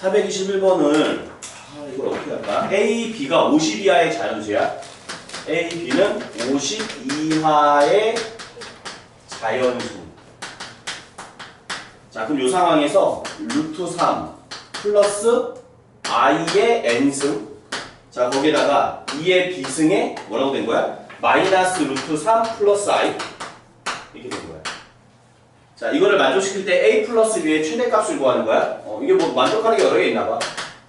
421번은 아, 이걸 어떻게 할까? A, B가 50 이하의 자연수야. A, B는 50 이하의 자연수. 자, 그럼 이 상황에서 루트 3 플러스 i의 n승. 자, 거기에다가 2의 b승에 뭐라고 된 거야? 마이너스 루트 3 플러스 i. 이렇게 된 거야. 자, 이거를 만족시킬 때 a 플러스 b의 최대값을 구하는 거야. 어, 이게 뭐 만족하는 게 여러 개 있나 봐.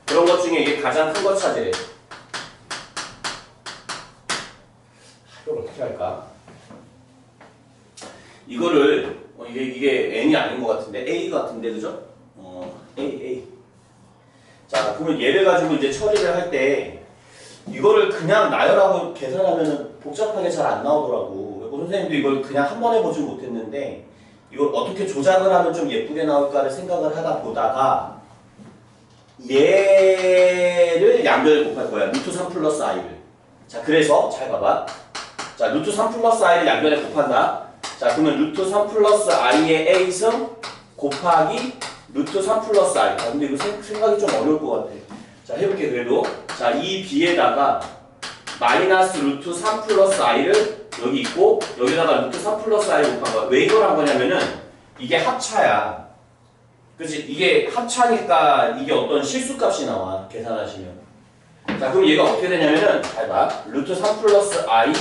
그런 것 중에 이게 가장 큰거 찾으래. 이걸 어떻게 할까? 이거를 어, 이게 이게 n이 아닌 것 같은데 a 같은데 그죠? 어 a a. 자 그러면 얘를 가지고 이제 처리를 할 때 이거를 그냥 나열하고 계산하면 복잡하게 잘 안 나오더라고. 그리고 선생님도 이걸 그냥 한 번에 보지 못했는데 이걸 어떻게 조작을 하면 좀 예쁘게 나올까를 생각을 하다 보다가 얘를 양변을 곱할 거야. 루트 3 플러스 i를. 자 그래서 잘 봐봐. 자 루트 3 플러스 i를 양변에 곱한다. 자 그러면 루트 3 플러스 i의 a승 곱하기 루트 3 플러스 i. 아, 근데 이거 생- 생각이 좀 어려울 것 같아. 자 해볼게 그래도. 자 이 b에다가 마이너스 루트 3 플러스 i를 여기 있고 여기다가 루트 3 플러스 i 곱한 거야. 왜 이걸 한 거냐면은 이게 합차야. 그치? 이게 합차니까 이게 어떤 실수값이 나와 계산하시면. 자 그럼 얘가 어떻게 되냐면은 잘 봐. 루트 3 플러스 i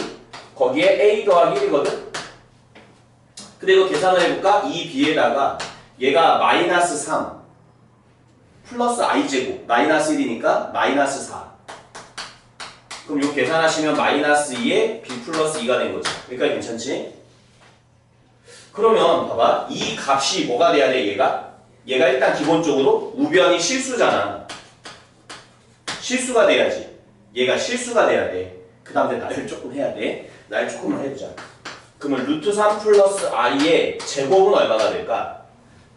거기에 a 더하기 1이거든. 근데 이거 계산을 해볼까? 이 b에다가 얘가 마이너스 3 플러스 i 제곱 마이너스 1이니까 마이너스 4 그럼 이거 계산하시면 마이너스 2에 b 플러스 2가 된 거지. 여기까지 괜찮지? 그러면 봐봐. 이 값이 뭐가 돼야 돼 얘가? 얘가 일단 기본적으로 우변이 실수잖아. 실수가 돼야지. 얘가 실수가 돼야 돼 그 다음에 나를 조금 해야 돼 날 조금만 해보자. 그러면 루트 3 플러스 i의 제곱은 얼마가 될까?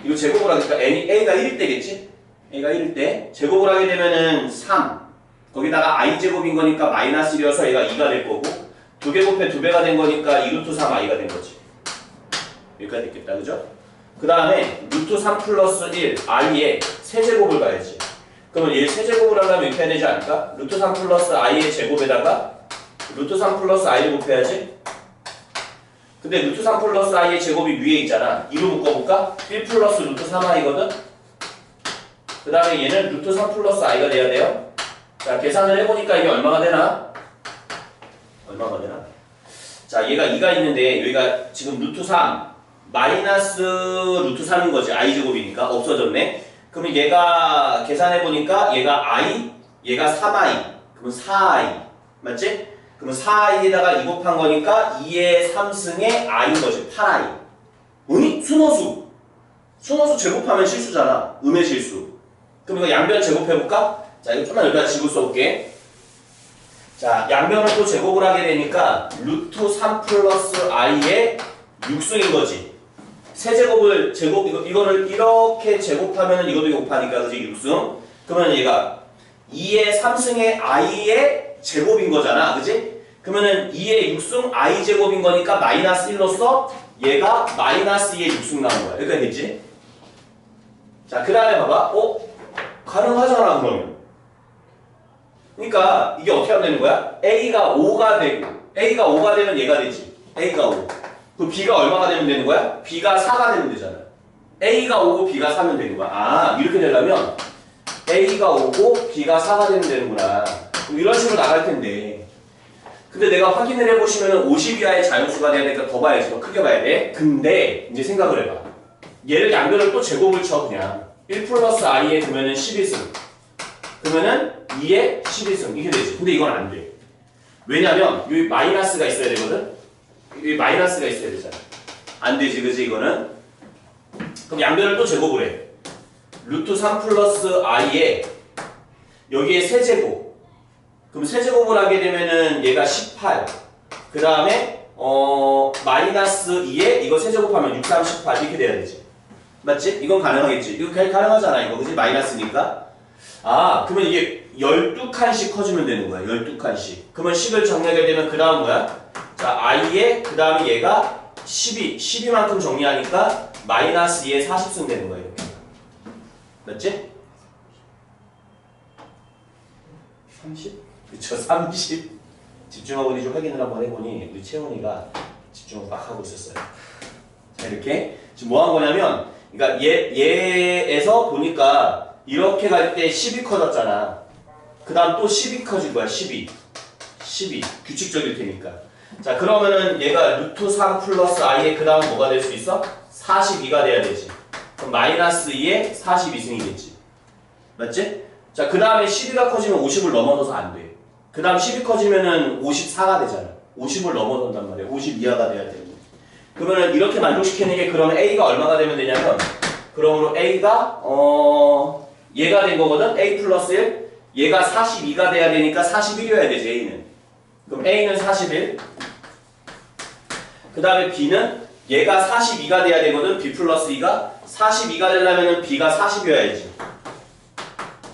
이거 제곱을 하니까 n이 a가 1일 때겠지? a가 1일 때 제곱을 하게 되면은 3 거기다가 i 제곱인 거니까 마이너스 1이어서 얘가 2가 될 거고 두 개 곱해 두 배가 된 거니까 2 루트 3 i가 된 거지 여기까지 됐겠다 그죠? 그 다음에 루트 3 플러스 1 i의 세제곱을 가야지 그러면 얘 세제곱을 하려면 이렇게 해야 되지 않을까? 루트 3 플러스 i의 제곱에다가 루트 3 플러스 i를 곱해야지 근데 루트 3 플러스 i의 제곱이 위에 있잖아. 2로 묶어볼까? 1 플러스 루트 3i거든? 그 다음에 얘는 루트 3 플러스 i가 돼야 돼요. 자, 계산을 해보니까 이게 얼마가 되나? 얼마가 되나? 자, 얘가 2가 있는데 여기가 지금 루트 3 마이너스 루트 3인 거지. i 제곱이니까 없어졌네. 그러면 얘가 계산해보니까 얘가 i, 얘가 3i, 그러면 4i. 맞지? 그러면 4i에다가 2 곱한 거니까 2의 3승의 i인 거지. 8i. 뭐니? 순호수. 순호수 제곱하면 실수잖아. 음의 실수. 그럼 이거 양변 제곱해볼까? 자, 이거 좀만 여기다 집을 써볼게. 자, 양변을 또 제곱을 하게 되니까 루트 3 플러스 i의 6승인 거지. 세제곱을 제곱, 이거, 이거를 이렇게 제곱하면 이것도 곱하니까 그지 6승. 그러면 얘가 2의 3승의 i의 제곱인 거잖아. 그지? 그러면은 2의 6승 i 제곱인 거니까 마이너스 1로서 얘가 마이너스 2의 6승 나온 거야. 여기까지 됐지? 자, 그 다음에 봐봐. 어? 가능하잖아, 그러면. 그러니까 이게 어떻게 하면 되는 거야? a가 5가 되고 a가 5가 되면 얘가 되지. a가 5. 그 b가 얼마가 되면 되는 거야? b가 4가 되면 되잖아. a가 5고 b가 4면 되는 거야. 아, 이렇게 되려면 a가 5고 b가 4가 되면 되는구나. 이런 식으로 나갈 텐데. 근데 내가 확인을 해보시면 50 이하의 자연수가 돼야 되니까 더 봐야지. 더 크게 봐야 돼. 근데 이제 생각을 해봐. 얘를 양변을 또 제곱을 쳐 그냥. 1 플러스 i에 두면은 11승. 그러면은 2에 11승. 이렇게 되지. 근데 이건 안 돼. 왜냐면 여기 마이너스가 있어야 되거든. 여기 마이너스가 있어야 되잖아. 안 되지, 그지 이거는. 그럼 양변을 또 제곱을 해. 루트 3 플러스 i에 여기에 세제곱. 그럼 세제곱을 하게 되면은 얘가 18. 그 다음에 어 마이너스 2에 이거 세제곱하면 6, 3, 18 이렇게 돼야 되지. 맞지? 이건 가능하겠지. 이거 가- 가능하잖아 이거 그지? 마이너스니까. 아 그러면 이게 12칸씩 커지면 되는 거야. 12칸씩. 그러면 10을 정리하게 되면 그 다음 뭐야? 자 i에 그 다음에 얘가 12. 12만큼 정리하니까 마이너스 2에 40승 되는 거야 이렇게. 맞지? 30? 그쵸 30 집중하고 우리 좀 확인을 한번 해보니 우리 채원이가 집중을 막 하고 있었어요 자 이렇게 지금 뭐 한 거냐면 그러니까 얘, 얘에서 보니까 이렇게 갈 때 10이 커졌잖아. 그 다음 또 10이 커질 거야 12 12 규칙적일 테니까. 자 그러면은 얘가 루트 3 플러스 i의 그 다음 뭐가 될 수 있어? 42가 돼야 되지. 그럼 마이너스 2의 42승이겠지. 맞지? 자 그 다음에 12가 커지면 50을 넘어서서 안 돼 그 다음 10이 커지면은 54가 되잖아. 50을 넘어선단 말이야. 50 이하가 돼야 되고 그러면 이렇게 만족시키는 게 그러면 A가 얼마가 되면 되냐면 그러므로 A가 어 얘가 된 거거든? A 플러스 1 얘가 42가 돼야 되니까 41이어야 되지 A는. 그럼 A는 41 그 다음에 B는 얘가 42가 돼야 되거든? B 플러스 2가? 42가 되려면 B가 40이어야지.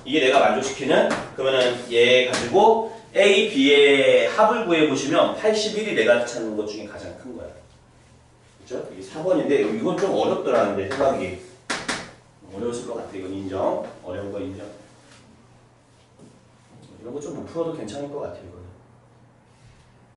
이게 내가 만족시키는 그러면은 얘 가지고 A, B의 합을 구해보시면 81이 내가 찾는 것 중에 가장 큰 거야. 그죠? 이게 4번인데 이건 좀 어렵더라는데 생각이 어려웠을 것 같아 이건 인정. 어려운 거 인정. 이런 거 좀 못 풀어도 괜찮을 것 같아 이거